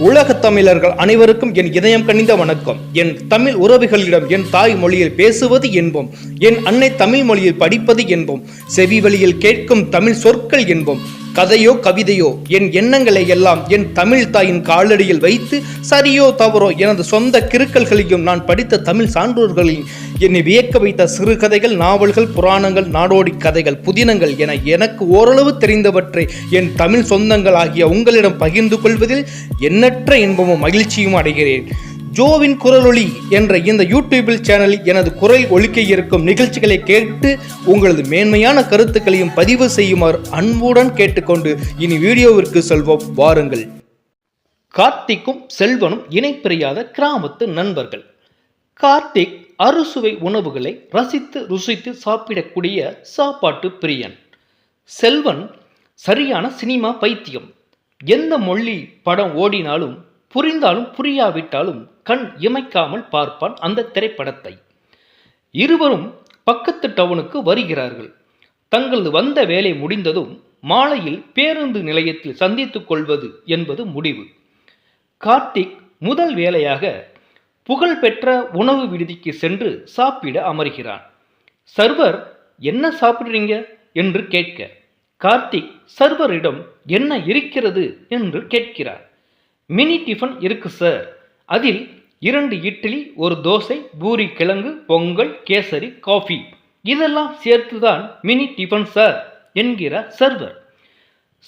உலக தமிழர்கள் அனைவருக்கும் என் இதயம் கனிந்த வணக்கம். என் தமிழ் உறவுகளிடம் என் தாய் மொழியில் பேசுவது என்போம். என் அன்னை தமிழ் மொழியில் படிப்பது என்போம். செவி வழியில் கேட்கும் தமிழ் சொற்கள் என்போம். கதையோ கவிதையோ என் எண்ணங்களை எல்லாம் என் தமிழ் தாயின் காலடியில் வைத்து சரியோ தவறோ எனது சொந்த கிறுக்கல்களையும் நான் படித்த தமிழ் சான்றோர்களையும் என்னை வியக்க வைத்த சிறுகதைகள் நாவல்கள் புராணங்கள் நாடோடி கதைகள் புதினங்கள் என எனக்கு ஓரளவு தெரிந்தவற்றை என் தமிழ் சொந்தங்கள் ஆகிய உங்களிடம் பகிர்ந்து கொள்வதில் எண்ணற்ற இன்பமும் மகிழ்ச்சியும் அடைகிறேன். ஜோவின் குரலொளி என்ற இந்த யூடியூபில் சேனலில் எனது குரல் ஒழிக்க இருக்கும் நிகழ்ச்சிகளை கேட்டு உங்களது மேன்மையான கருத்துக்களையும் பதிவு செய்யுமாறு அன்புடன் கேட்டுக்கொண்டு இனி வீடியோவிற்கு செல்வோம். வாருங்கள். கார்த்திக்கும் செல்வனும் இணைப்பிரியாத கிராமத்து நண்பர்கள். கார்த்திக் அறுசுவை உணவுகளை ரசித்து ருசித்து சாப்பிடக்கூடிய சாப்பாட்டு பிரியன். செல்வன் சரியான சினிமா பைத்தியம். எந்த மொழி படம் ஓடினாலும் புரிந்தாலும் புரியாவிட்டாலும் கண் இமைக்காமல் பார்ப்பான் அந்த திரைப்படத்தை. இருவரும் பக்கத்து டவுனுக்கு வருகிறார்கள். தங்களது வந்த வேலை முடிந்ததும் மாலையில் பேருந்து நிலையத்தில் சந்தித்துக் கொள்வது என்பது முடிவு. கார்த்திக் முதல் வேலையாக புகழ்பெற்ற உணவு விடுதிக்கு சென்று சாப்பிட அமர்கிறான். சர்வர் என்ன சாப்பிடுறீங்க? என்று கேட்க கார்த்திக் சர்வரிடம் என்ன இருக்கிறது? என்று கேட்கிறார். மினி டிஃபன் இருக்கு சார். அதில் இரண்டு இட்லி ஒரு தோசை பூரி கிழங்கு பொங்கல் கேசரி காஃபி. இதெல்லாம் சேர்த்துதான் மினி டிஃபன் சார் என்கிறார் சர்வர்.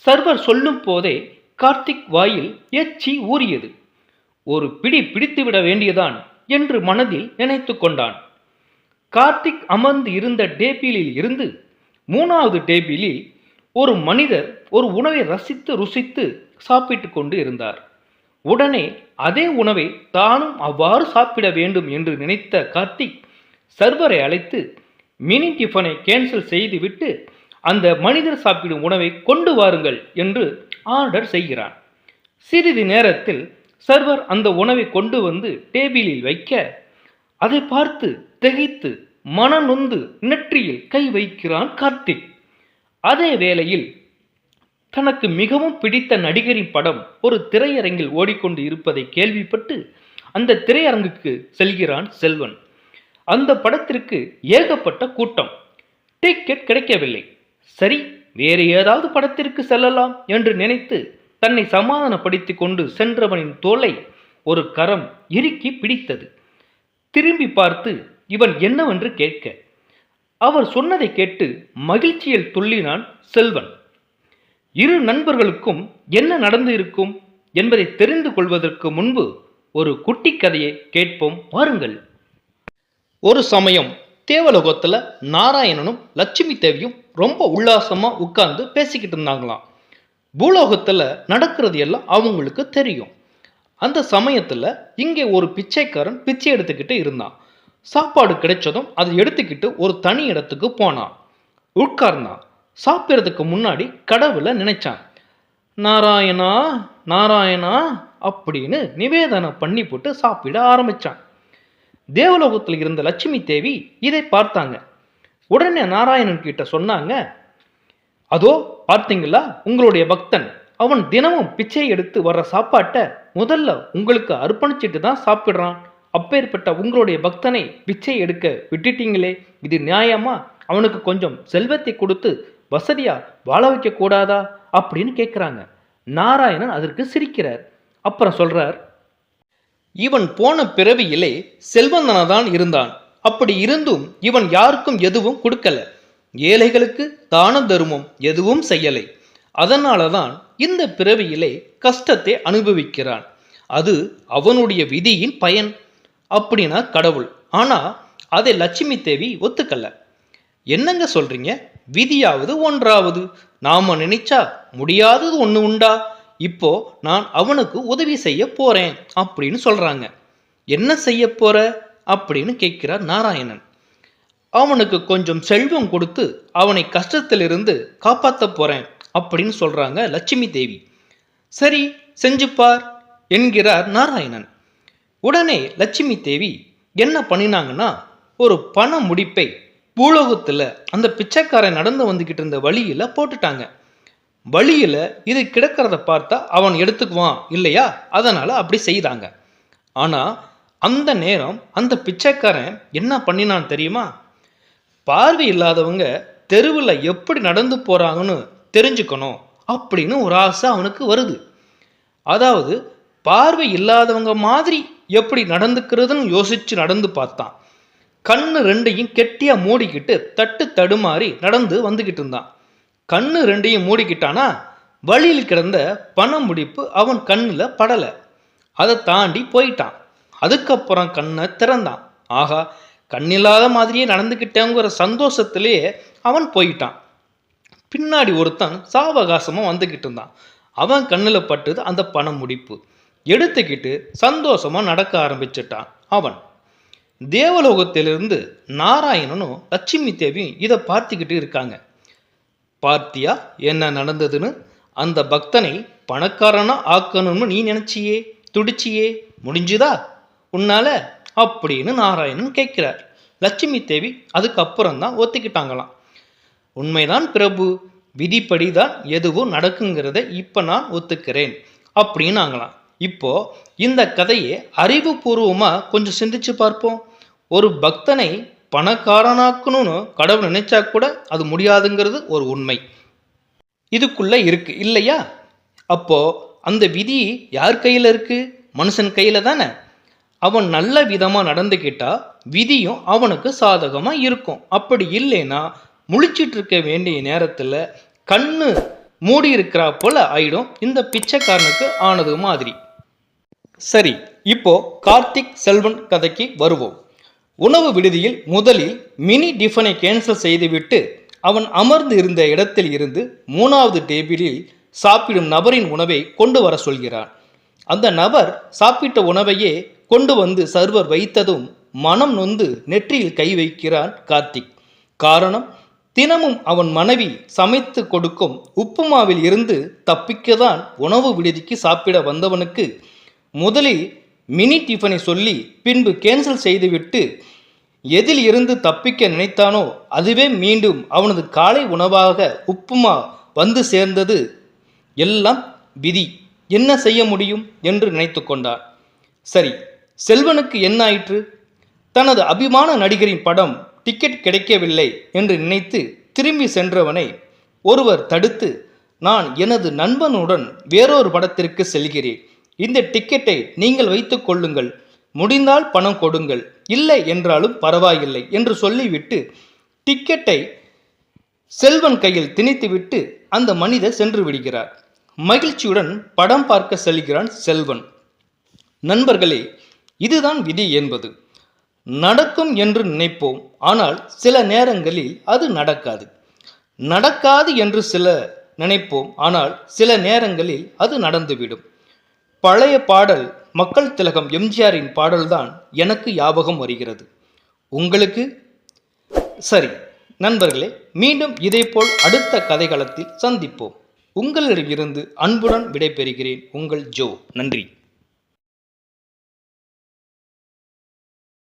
சர்வர் சொல்லும் போதே கார்த்திக் வாயில் எச்சி ஊறியது. ஒரு பிடி பிடித்துவிட வேண்டியதான் என்று மனதில் நினைத்து கொண்டான். கார்த்திக் அமர்ந்து இருந்த டேபிளில் இருந்து மூணாவது டேபிளில் ஒரு மனிதர் ஒரு உணவை ரசித்து ருசித்து சாப்பிட்டு கொண்டு இருந்தார். உடனே அதே உணவை தானும் அவ்வாறு சாப்பிட வேண்டும் என்று நினைத்த கார்த்திக் சர்வரை அழைத்து மினி டிஃபனை கேன்சல் செய்துவிட்டு அந்த மனிதர் சாப்பிடும் உணவை கொண்டு வாருங்கள் என்று ஆர்டர் செய்கிறான். சிறிது நேரத்தில் சர்வர் அந்த உணவை கொண்டு வந்து டேபிளில் வைக்க அதை பார்த்து திகைத்து மனநொந்து நெற்றியில் கை வைக்கிறான் கார்த்திக். அதே வேளையில் தனக்கு மிகவும் பிடித்த நடிகரின் படம் ஒரு திரையரங்கில் ஓடிக்கொண்டு இருப்பதை கேள்விப்பட்டு அந்த திரையரங்குக்கு செல்கிறான் செல்வன். அந்த படத்திற்கு ஏகப்பட்ட கூட்டம். டிக்கெட் கிடைக்கவில்லை. சரி வேறு ஏதாவது படத்திற்கு செல்லலாம் என்று நினைத்து தன்னை சமாதானப்படுத்திக் கொண்டு சென்றவனின் தோலை ஒரு கரம் இறுக்கி பிடித்தது. திரும்பி பார்த்து இவன் என்னவென்று கேட்க. அவர் சொன்னதை கேட்டு மகிழ்ச்சியில் துள்ளினான் செல்வன். இரு நண்பர்களுக்கும் என்ன நடந்து இருக்கும் என்பதை தெரிந்து கொள்வதற்கு முன்பு ஒரு குட்டி கதையை கேட்போம். வாருங்கள். ஒரு சமயம் தேவலோகத்துல நாராயணனும் லட்சுமி தேவியும் ரொம்ப உல்லாசமா உட்கார்ந்து பேசிக்கிட்டு இருந்தாங்களாம். பூலோகத்துல நடக்கிறது எல்லாம் அவங்களுக்கு தெரியும். அந்த சமயத்துல இங்கே ஒரு பிச்சைக்காரன் பிச்சை எடுத்துக்கிட்டு இருந்தான். சாப்பாடு கிடைச்சதும் அதை எடுத்துக்கிட்டு ஒரு தனி இடத்துக்கு போனான். உட்கார்ந்தான். சாப்பிட்றதுக்கு முன்னாடி கடவுளை நினைச்சான். நாராயணா நாராயணா அப்படின்னு நிவேதனம் பண்ணி போட்டு சாப்பிட ஆரம்பிச்சான். தேவலோகத்தில் இருந்த லட்சுமி தேவி இதை பார்த்தாங்க. உடனே நாராயணன் கிட்ட சொன்னாங்க அதோ பார்த்தீங்களா? உங்களுடைய பக்தன். அவன் தினமும் பிச்சை எடுத்து வர்ற சாப்பாட்டை முதல்ல உங்களுக்கு அர்ப்பணிச்சிட்டு தான் சாப்பிடுறான். அப்பேற்பட்ட உங்களுடைய பக்தனை பிச்சை எடுக்க விட்டுட்டீங்களே. இது நியாயமா? அவனுக்கு கொஞ்சம் செல்வத்தை கொடுத்து வசதியா வாழ வைக்க கூடாதா அப்படின்னு கேட்குறாங்க நாராயணன் அதற்கு சிரிக்கிறார். அப்புறம் சொல்றார் இவன் போன பிறவியிலே செல்வந்தனதான் இருந்தான். அப்படி இருந்தும் இவன் யாருக்கும் எதுவும் கொடுக்கல. ஏழைகளுக்கு தான தர்மம் எதுவும் செய்யலை. அதனால தான் இந்த பிறவியிலே கஷ்டத்தை அனுபவிக்கிறான். அது அவனுடைய விதியின் பயன் அப்படின்னா கடவுள். ஆனா அதை லட்சுமி தேவி ஒத்துக்கல. என்னங்க சொல்றீங்க? விதியாவது ஒன்றாவது. நாம நினைச்சா முடியாதது ஒன்று உண்டா? இப்போ நான் அவனுக்கு உதவி செய்ய போறேன் அப்படின்னு சொல்றாங்க. என்ன செய்ய போற? அப்படின்னு கேட்கிறார் நாராயணன். அவனுக்கு கொஞ்சம் செல்வம் கொடுத்து அவனை கஷ்டத்திலிருந்து காப்பாத்த போறேன் அப்படின்னு சொல்றாங்க லட்சுமி தேவி. சரி செஞ்சுப்பார் என்கிறார் நாராயணன். உடனே லட்சுமி தேவி என்ன பண்ணினாங்கன்னா ஒரு பண முடிப்பை பூலோகத்தில் அந்த பிச்சைக்காரன் நடந்து வந்துக்கிட்டு இருந்த வழியில் போட்டுட்டாங்க. வழியில் இது கிடக்கிறத பார்த்தா அவன் எடுத்துக்குவான் இல்லையா? அதனால் அப்படி செய்தாங்க. ஆனால் அந்த நேரம் அந்த பிச்சைக்காரன் என்ன பண்ணினான் தெரியுமா? பார்வை இல்லாதவங்க தெருவில் எப்படி நடந்து போகிறாங்கன்னு தெரிஞ்சுக்கணும் அப்படின்னு ஒரு ஆசை அவனுக்கு வருது. அதாவது பார்வை இல்லாதவங்க மாதிரி எப்படி நடந்துக்கிறதுன்னு யோசித்து நடந்து பார்த்தான். கண்ணு ரெண்டையும் கெட்டியா மூடிக்கிட்டு தட்டு தடுமாறி நடந்து வந்துக்கிட்டு இருந்தான். கண்ணு ரெண்டையும் மூடிக்கிட்டானா? வழியில் கிடந்த பணம் முடிப்பு அவன் கண்ணில் படலை. அதை தாண்டி போயிட்டான். அதுக்கப்புறம் கண்ணை திறந்தான். ஆகா கண்ணில்லாத மாதிரியே நடந்துக்கிட்டேங்கிற சந்தோஷத்திலேயே அவன் போயிட்டான். பின்னாடி ஒருத்தன் சாவகாசமாக வந்துக்கிட்டு இருந்தான். அவன் கண்ணில் பட்டது அந்த பணம் முடிப்பு. எடுத்துக்கிட்டு சந்தோஷமாக நடக்க ஆரம்பிச்சிட்டான் அவன். தேவலோகத்திலிருந்து நாராயணனும் லட்சுமி தேவியும் இதை பார்த்துக்கிட்டு இருக்காங்க. பார்த்தியா என்ன நடந்ததுன்னு? அந்த பக்தனை பணக்காரனா ஆக்கணும்னு நீ நினைச்சியே துடிச்சியே முடிஞ்சுதா? உன்னால? அப்படின்னு நாராயணன் கேட்கிறார். லட்சுமி தேவி அதுக்கப்புறம் தான் ஒத்துக்கிட்டாங்களாம். உண்மைதான் பிரபு விதிப்படி தான் எதுவும் நடக்குங்கிறத இப்போ நான் ஒத்துக்கிறேன் அப்படின்னாங்களாம். இப்போ இந்த கதையை அறிவுபூர்வமாக கொஞ்சம் சிந்திச்சு பார்ப்போம். ஒரு பக்தனை பணக்காரனாக்கணும்னு கடவுள் நினைச்சா கூட அது முடியாதுங்கிறது ஒரு உண்மை. இதுக்குள்ளே இருக்கு. இல்லையா? அப்போ அந்த விதி யார் கையில் இருக்கு? மனுஷன் கையில் தானே? அவன் நல்ல விதமாக நடந்துக்கிட்டா விதியும் அவனுக்கு சாதகமாக இருக்கும். அப்படி இல்லைன்னா முழிச்சிட்டு இருக்க வேண்டிய நேரத்தில் கண்ணு மூடி இருக்கிறா போல ஆயிடும் இந்த பிச்சைக்காரனுக்கு ஆனது மாதிரி. சரி இப்போ கார்த்திக் செல்வன் கதைக்கு வருவோம். உணவு விடுதியில் முதலில் மினி டிஃபனை கேன்சல் செய்துவிட்டு அவன் அமர்ந்து இருந்த இடத்தில் இருந்து மூணாவது டேபிளில் சாப்பிடும் நபரின் உணவை கொண்டு வர சொல்கிறான். அந்த நபர் சாப்பிட்ட உணவையே கொண்டு வந்து சர்வர் வைத்ததும் மனம் நொந்து நெற்றியில் கை வைக்கிறான் கார்த்திக். காரணம் தினமும் அவன் மனைவி சமைத்து கொடுக்கும் உப்புமாவில் இருந்து தப்பிக்கதான் உணவு விடுதிக்கு சாப்பிட வந்தவனுக்கு முதலில் மினி டிஃபனை சொல்லி பின்பு கேன்சல் செய்துவிட்டு எதில் இருந்து தப்பிக்க நினைத்தானோ அதுவே மீண்டும் அவனது காலை உணவாக உப்புமா வந்து சேர்ந்தது. எல்லாம் விதி. என்ன செய்ய முடியும் என்று நினைத்து கொண்டார் சரி செல்வனுக்கு என்ன ஆயிற்று? தனது அபிமான நடிகரின் படம் டிக்கெட் கிடைக்கவில்லை என்று நினைத்து திரும்பி சென்றவனை ஒருவர் தடுத்து நான் எனது நண்பனுடன் வேறொரு படத்திற்கு செல்கிறேன். இந்த டிக்கெட்டை நீங்கள் வைத்துக் கொள்ளுங்கள். முடிந்தால் பணம் கொடுங்கள். இல்லை என்றாலும் பரவாயில்லை என்று சொல்லிவிட்டு டிக்கெட்டை செல்வன் கையில் திணித்துவிட்டு அந்த மனிதர் சென்று விடுகிறார். மகிழ்ச்சியுடன் படம் பார்க்க செல்கிறான் செல்வன். நண்பர்களே இதுதான் விதி என்பது. நடக்கும் என்று நினைப்போம். ஆனால் சில நேரங்களில் அது நடக்காது. நடக்காது என்று சில நினைப்போம். ஆனால் சில நேரங்களில் அது நடந்துவிடும். பழைய பாடல் மக்கள் திலகம் எம்ஜிஆரின் பாடல்தான் எனக்கு ஞாபகம் வருகிறது. உங்களுக்கு? சரி நண்பர்களே மீண்டும் இதேபோல் அடுத்த கதைகளத்தில் சந்திப்போம். உங்களிடமிருந்து அன்புடன் விடைபெறுகிறேன் உங்கள் ஜோ. நன்றி.